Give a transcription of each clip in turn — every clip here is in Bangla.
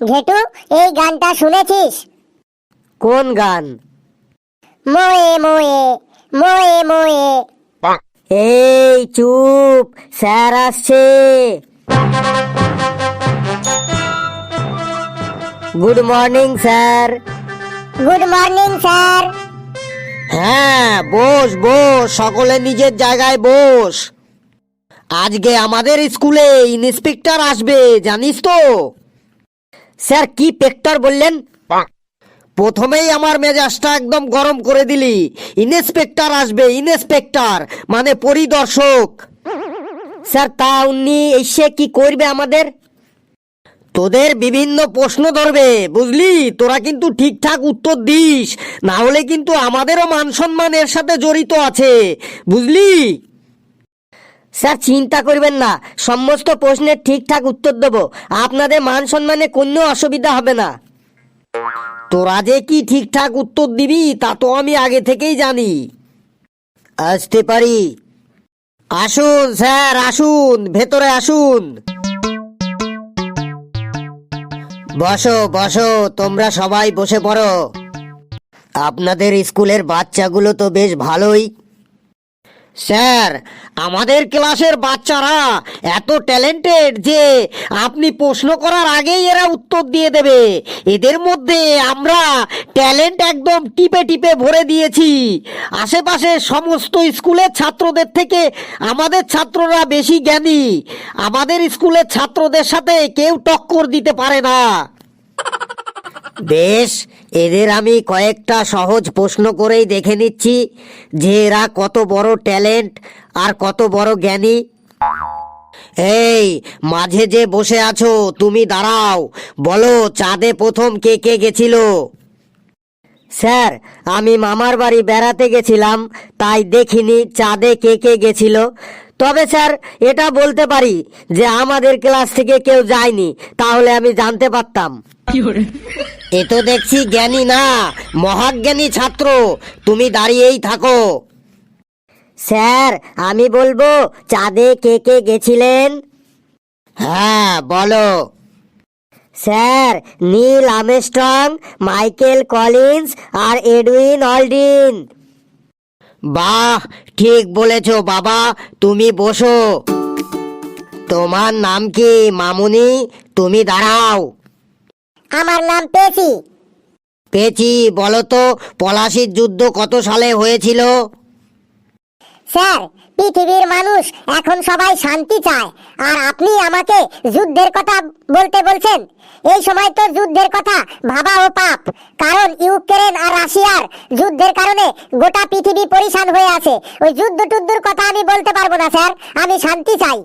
ঘেটু এই গানটা শুনেছিস? কোন গান? মোয়ে মোয়ে মোয়ে মোয়ে। এই চুপ স্যার আসছে। Good morning sir. Good morning sir. হ্যাঁ বস বস সকলে নিজের জায়গায় বস। আজকে আমাদের স্কুলে ইন্সপেক্টর আসবে জানিস তো? স্যার কি পেক্টর বললেন? প্রথমেই আমার মেজাজটা একদম গরম করে দিলি। ইন্সপেক্টর আসবে ইন্সপেক্টর মানে পরিদর্শক। স্যার তা উনি এসে কি করবে আমাদের? তোদের বিভিন্ন প্রশ্ন ধরবে বুঝলি? তোরা কিন্তু ঠিকঠাক উত্তর দিস না হলে কিন্তু আমাদেরও মান সম্মান এর সাথে জড়িত আছে বুঝলি? স্যার, চিন্তা করবেন না। সমস্ত প্রশ্নের ঠিকঠাক উত্তর দেবো। আপনাদের মান সম্মানে কোনো অসুবিধা হবে না। তোরা যে কি ঠিকঠাক উত্তর দিবি, তা তো আমি আগে থেকেই জানি। আসতে পারি। আসুন, স্যার, আসুন, ভেতরে আসুন। বসো বসো, তোমরা সবাই বসে পড়ো। আপনাদের স্কুলের বাচ্চাগুলো তো বেশ ভালোই স্যার, আমাদের ক্লাসের বাচ্চারা এত ট্যালেন্টেড যে আপনি প্রশ্ন করার আগেই এরা উত্তর দিয়ে দেবে। এদের মধ্যে আমরা ট্যালেন্ট একদম টিপে টিপে ভরে দিয়েছি। আশেপাশে সমস্ত স্কুলের ছাত্রদের থেকে আমাদের ছাত্ররা বেশি জ্ঞানী। আমাদের স্কুলের ছাত্রদের সাথে কেউ টক্কর দিতে পারে না। বেশ, এদের আমি কয়েকটা সহজ প্রশ্ন করেই দেখে নিচ্ছি যে এরা কত বড় ট্যালেন্ট আর কত বড় জ্ঞানী। এই, মাঝে যে বসে আছো, তুমি দাঁড়াও। বলো, চাঁদে প্রথম কে কে গেছিল? স্যার, আমি মামার বাড়ি বেড়াতে গেছিলাম, তাই দেখিনি চাঁদে কে কে গেছিল। তবে স্যার, এটা বলতে পারি যে আমাদের ক্লাস থেকে কেউ যায়নি, তাহলে আমি জানতে পারতাম। এ তো দেখছি জ্ঞানী না, মহাজ্ঞানী ছাত্র। তুমি দাঁড়িয়েই থাকো। স্যার, আমি বলব, চাঁদে কে কে গেছিলেন? হ্যাঁ বলো। Sir, Neil Armstrong Michael Collins আর এডউইন অলডিন। বাহ, ঠিক বলেছ বাবা, তুমি বসো। তোমার নাম কি, মামুনি? তুমি দাঁড়াও। আমার নাম পেছি। পেয়েছি বলো তো পলাশির যুদ্ধ কত সালে হয়েছিল? স্যার পৃথিবীর মানুষ এখন সবাই শান্তি চায়। আর আপনি আমাকে যুদ্ধের কথা বলতে বলছেন? এই সময় তো যুদ্ধের কথা ভাবা ও পাপ। কারণ ইউক্রেন আর রাশিয়ার যুদ্ধের কারণে গোটা পৃথিবী পরিশান হয়ে আছে। ওই যুদ্ধ টুদ্ধুর কথা আমি বলতে পারব না স্যার। আমি শান্তি চাই।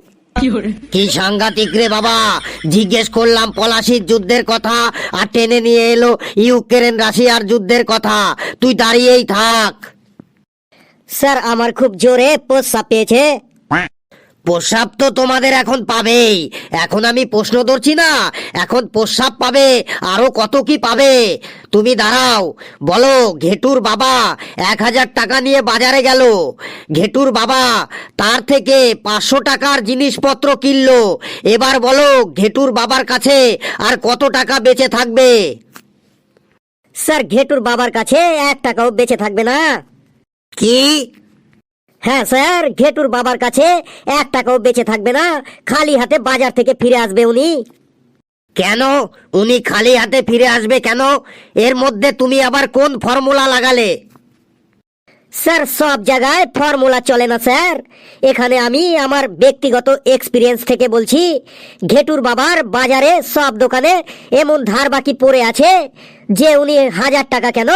কি সাংঘাতিক রে বাবা? জিজ্ঞেস করলাম পলাশির যুদ্ধের কথা আর টেনে নিয়ে এলো ইউক্রেন রাশিয়ার যুদ্ধের কথা। তুই দাঁড়িয়েই থাক। স্যার আমার খুব জোরে পোষা পেয়েছে। প্রস্রাব তো তোমাদের এখন পাবেই। এখন আমি প্রশ্ন ধরছি না এখন প্রস্রাব পাবে আরও কত কি পাবে? তুমি দাঁড়াও বলো ঘেটুর বাবা এক হাজার টাকা নিয়ে বাজারে গেল। ঘেটুর বাবা তার থেকে পাঁচশো টাকার জিনিসপত্র কিনলো। এবার বলো ঘেটুর বাবার কাছে আর কত টাকা বেঁচে থাকবে? স্যার ঘেটুর বাবার কাছে এক টাকাও বেঁচে থাকবে না। কি? হ্যাঁ স্যার, ঘেটুর বাবার কাছে এক টাকাও বেঁচে থাকবে না। খালি হাতে বাজার থেকে ফিরে আসবে উনি। কেন? উনি খালি হাতে ফিরে আসবে কেন? এর মধ্যে তুমি আবার কোন ফর্মুলা লাগালে? স্যার, সব জায়গায় ফর্মুলা চলে না, স্যার। এখানে আমি আমার ব্যক্তিগত এক্সপিরিয়েন্স থেকে বলছি, ঘেটুর বাবার বাজারে সব দোকানে এমন ধার বাকি পড়ে আছে যে উনি হাজার টাকা কেন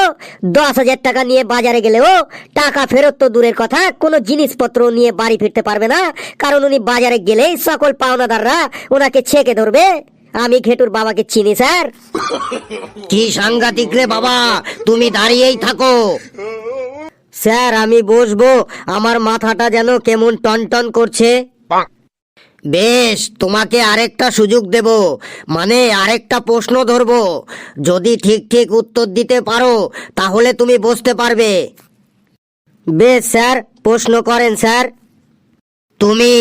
দশ হাজার টাকা নিয়ে বাজারে গেলেও টাকা ফেরত তো দূরের কথা, কোনো জিনিসপত্র নিয়ে বাড়ি ফিরতে পারবে না, কারণ উনি বাজারে গেলেই সকল পাওনাদাররা ওনাকে ছেঁকে ধরবে। আমি ঘেটুর বাবাকে চিনি, স্যার। কি সাংঘাতিক রে বাবা, তুমি দাঁড়িয়েই থাকো। স্যার আমি বসবো। আমার মাথাটা যেন কেমন টনটন করছে। বেশ তোমাকে আরেকটা সুযোগ দেব। মানে আরেকটা প্রশ্ন ধরবো। যদি ঠিক ঠিক উত্তর দিতে পারো তাহলে তুমি বসতে পারবে। বেশ স্যার প্রশ্ন করেন স্যার। তুমি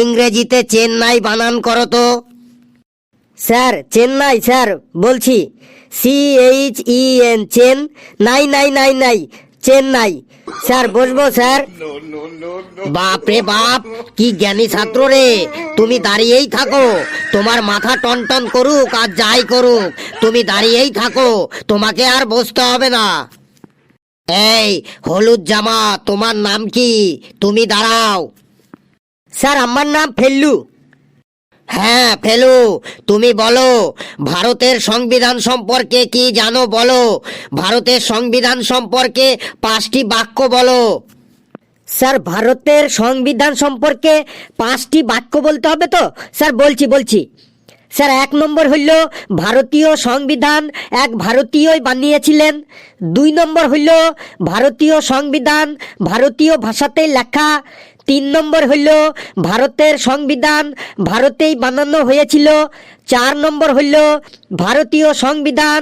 ইংরেজিতে চেন্নাই বানান করো তো। স্যার চেন্নাই স্যার বলছি। C H E N Chennai নাই নাই নাই। চেন্নাই। স্যার বসবো স্যার? বাপ রে বাপ কি জ্ঞানী ছাত্র রে। তুমি দাঁড়িয়েই থাকো। তোমার মাথা টনটন করুক আর যাই করুক। তুমি দাঁড়িয়েই থাকো। তোমাকে আর বসতে হবে না। এই হলুদ জামা তোমার নাম কি? তুমি দাঁড়াও। স্যার আমার নাম ফেল্লু। হ্যাঁ ফেলু, তুমি বলো, ভারতের সংবিধান সম্পর্কে কি জানো বলো? ভারতের সংবিধান সম্পর্কে পাঁচটি বাক্য বলো। স্যার, ভারতের সংবিধান সম্পর্কে পাঁচটি বাক্য বলতে হবে তো? স্যার, বলছি বলছি। স্যার, এক নম্বর হইল, ভারতীয় সংবিধান এক ভারতীয়ই বানিয়েছিলেন। দুই নম্বর হইল, ভারতীয় সংবিধান ভারতীয় ভাষাতেই লেখা। তিন নম্বর হইল ভারতের সংবিধান ভারতেই বানানো হয়েছিল। চার নম্বর হইল ভারতীয় সংবিধান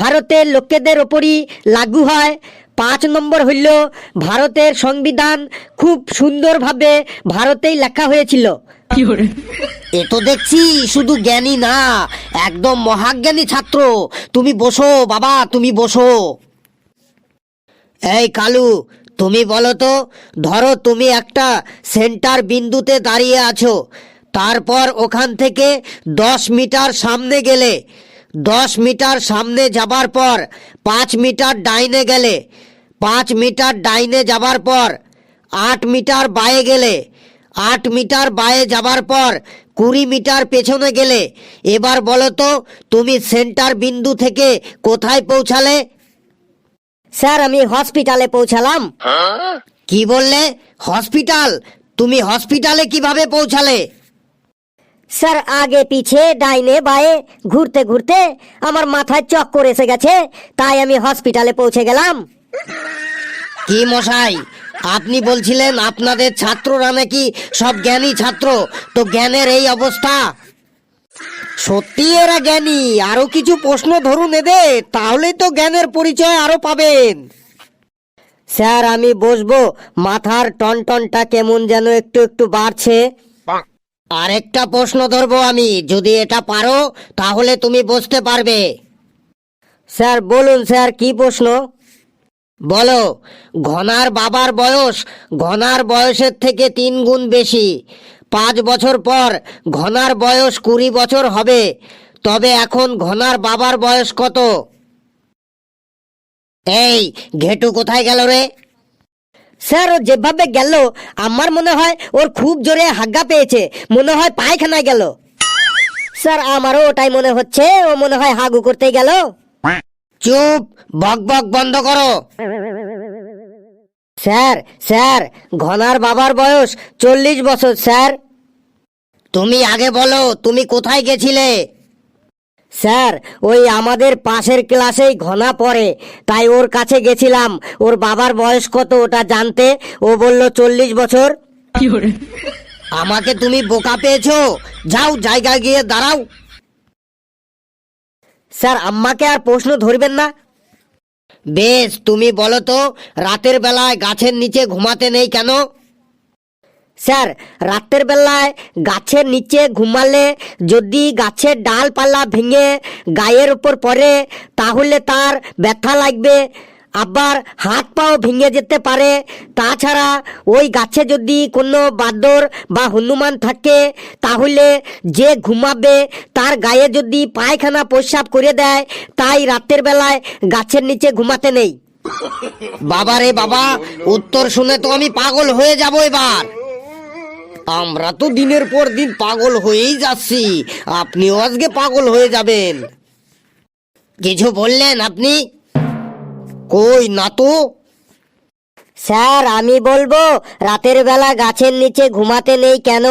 ভারতের লোকেদের ওপরই লাগু হয়। পাঁচ নম্বর হইল ভারতের সংবিধান খুব সুন্দরভাবে ভারতেই লেখা হয়েছিল। এ তো দেখছি শুধু জ্ঞানী না একদম মহাজ্ঞানী ছাত্র। তুমি বসো বাবা তুমি বসো। এই কালু তুমি বলো তো, ধরো তুমি একটা সেন্টার বিন্দুতে দাঁড়িয়ে আছো, তারপর ওখান থেকে দশ মিটার সামনে গেলে, দশ মিটার সামনে যাবার পর পাঁচ মিটার ডাইনে গেলে, পাঁচ মিটার ডাইনে যাবার পর আট মিটার বায়ে গেলে, আট মিটার বায়ে যাবার পর কুড়ি মিটার পেছনে গেলে, এবার বলো তো, তুমি সেন্টার বিন্দু থেকে কোথায় পৌঁছালে? স্যার, আমি হসপিটালে পৌঁছালাম। কি বললে? হসপিটাল? তুমি হসপিটালে কীভাবে পৌঁছালে? স্যার, আগে পিছে, ডাইনে, বায়ে, ঘুরতে ঘুরতে আমার মাথায় চক্কর এসে গেছে, তাই আমি হসপিটালে পৌঁছে গেলাম। কি মশাই, আপনি বলছিলেন আপনাদের ছাত্ররা নাকি সব জ্ঞানী ছাত্র, তো জ্ঞানের এই অবস্থা? সত্যি এরা জ্ঞানী। আরও কিছু প্রশ্ন ধরুন এদের তাহলেই তো জ্ঞানের পরিচয় আরও পাবেন। স্যার আমি বসবো। মাথার টনটনটা কেমন যেন একটু একটু বাড়ছে। আরেকটা প্রশ্ন ধরবো আমি। যদি এটা পারো তাহলে তুমি বসতে পারবে। স্যার বলুন স্যার কি প্রশ্ন? বলো। ঘনার বাবার বয়স ঘনার বয়সের থেকে তিন গুণ বেশি। পাঁচ বছর পর ঘনার বয়স কুড়ি বছর হবে। তবে এখন ঘনার বাবার বয়স কত? এই ঘেটু কোথায় গেল রে? স্যার ও যেভাবে গেল আমার মনে হয় ওর খুব জোরে হাগ্গা পেয়েছে। মনে হয় পায়খানায় গেল। স্যার আমারও ওটাই মনে হচ্ছে। ও মনে হয় হাগু করতে গেল। চুপ বক বক বন্ধ করো। স্যার স্যার ঘনার বাবার বয়স চল্লিশ বছর স্যার। তুমি আগে বলো তুমি কোথায় গেছিলে? স্যার ওই আমাদের পাশের ক্লাসেই ঘনা পড়ে তাই ওর কাছে গেছিলাম। ওর বাবার বয়স কত ওটা জানতে? ও বলল চল্লিশ বছর। আমাকে তুমি বোকা পেয়েছ? যাও জায়গায় গিয়ে দাঁড়াও। স্যার আম্মাকে আর প্রশ্ন ধরবেন না। বেশ, তুমি বলো তো, রাতের বেলায় গাছের নিচে ঘুমাতে নেই কেন? স্যার, রাতের বেলায় গাছের নিচে ঘুমালে যদি গাছের ডালপালা ভেঙে গায়ের উপর পড়ে, তাহলে তার ব্যথা লাগবে। আবার হাত পাও ভেঙে যেতে পারে। তাছাড়া ওই গাছে যদি কোনো বাদর বা হনুমান থাকে, তাহলে যে ঘুমাবে, তার গায়ে যদি পায়খানা প্রস্রাব করে দেয়, তাই রাতের বেলায় গাছের নিচে ঘুমাতে নেই। বাবা রে বাবা, উত্তর শুনে তো আমি পাগল হয়ে যাব এবার। আমরা তো দিনের পর দিন পাগল হয়েই যাচ্ছি, আপনিও আজকে পাগল হয়ে যাবেন। কিছু বললেন আপনি? কই না তো? স্যার আমি বলব রাতের বেলা গাছের নিচে ঘুমাতে নেই কেন?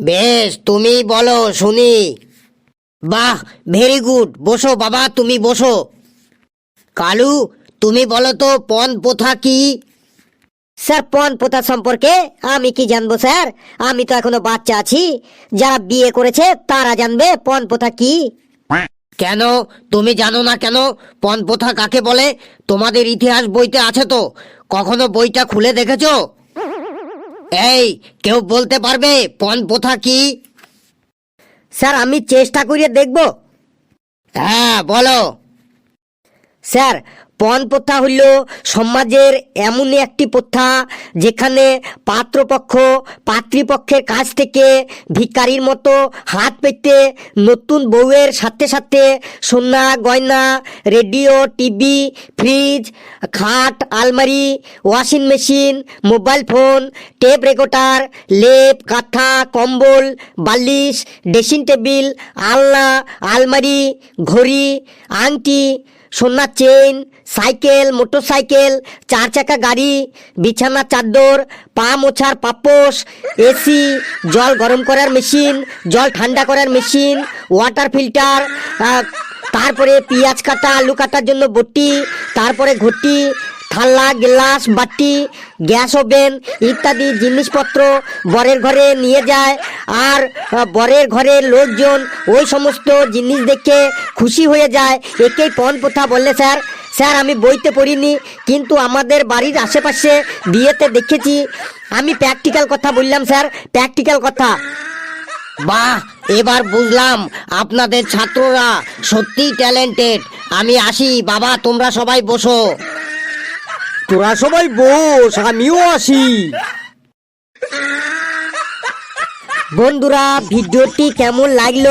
বেশ তুমি বলো শুনি। বাহ ভেরি গুড বসো বাবা তুমি বসো। কালু তুমি বলো তো পণ প্রথা কি? স্যার পণ প্রথা সম্পর্কে আমি কি জানব স্যার? আমি তো এখনও বাচ্চা আছি। যারা বিয়ে করেছে তারা জানবে পণ প্রথা কি? কেন? তুমি জানো না কেন? পণ প্রথা কাকে বলে? তোমাদের ইতিহাস বইতে আছে তো। কখনো বইটা খুলে দেখেছ? এই, কেউ বলতে পারবে পণ প্রথা কি? স্যার, আমি চেষ্টা করিয়ে দেখব। হ্যাঁ বলো। স্যার পণ প্রথা হইল সমাজের এমনই একটি প্রথা যেখানে পাত্রপক্ষ পাত্রীপক্ষের কাছ থেকে ভিকারির মতো হাত পেতে নতুন বউয়ের সাথে সাথে সোনা, গয়না, রেডিও, টিভি, ফ্রিজ, খাট, আলমারি, washing machine, mobile phone, tape recorder, লেপ, কাঁথা, কম্বল, বালিশ, ড্রেসিং টেবিল, আলনা, আলমারি, ঘড়ি, আংটি সোনার চেইন, সাইকেল, মোটরসাইকেল, চার চাকা গাড়ি, বিছানা, চাদর, পা মোছার পাপোশ, এসি, জল গরম করার মেশিন, জল ঠান্ডা করার মেশিন, ওয়াটার ফিল্টার তারপরে পেঁয়াজ কাটা, আলু কাটার জন্য বটি, তারপরে ঘটি থালা, গ্লাস, বাটি, গ্যাস ওভেন ইত্যাদি জিনিসপত্র বরের ঘরে নিয়ে যায়। আর বরের ঘরের লোকজন ওই সমস্ত জিনিস দেখে খুশি হয়ে যায়। একেই পণ প্রথা বললে স্যার। স্যার, আমি বইতে পড়িনি, কিন্তু আমাদের বাড়ির আশেপাশে বিয়েতে দেখেছি। আমি প্র্যাকটিক্যাল কথা বললাম, স্যার, প্র্যাকটিক্যাল কথা। বাহ, এবার বুঝলাম, আপনাদের ছাত্ররা সত্যিই ট্যালেন্টেড। আমি আসি, বাবা, তোমরা সবাই বসো। তোরা সবাই বস আমিও আসি। বন্ধুরা, ভিডিওটি কেমন লাগল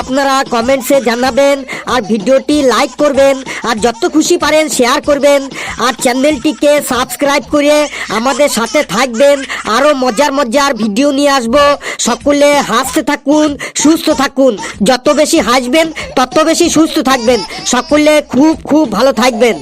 আপনারা কমেন্টসে জানাবেন, আর ভিডিওটি লাইক করবেন, আর যত খুশি পারেন শেয়ার করবেন, আর চ্যানেলটিকে সাবস্ক্রাইব করে আমাদের সাথে থাকবেন আরও মজার মজার ভিডিও নিয়ে আসব। সকলে হাসতে থাকুন, সুস্থ থাকুন। যত বেশি হাসবেন, তত বেশি সুস্থ থাকবেন। সকলে খুব খুব ভালো থাকবেন।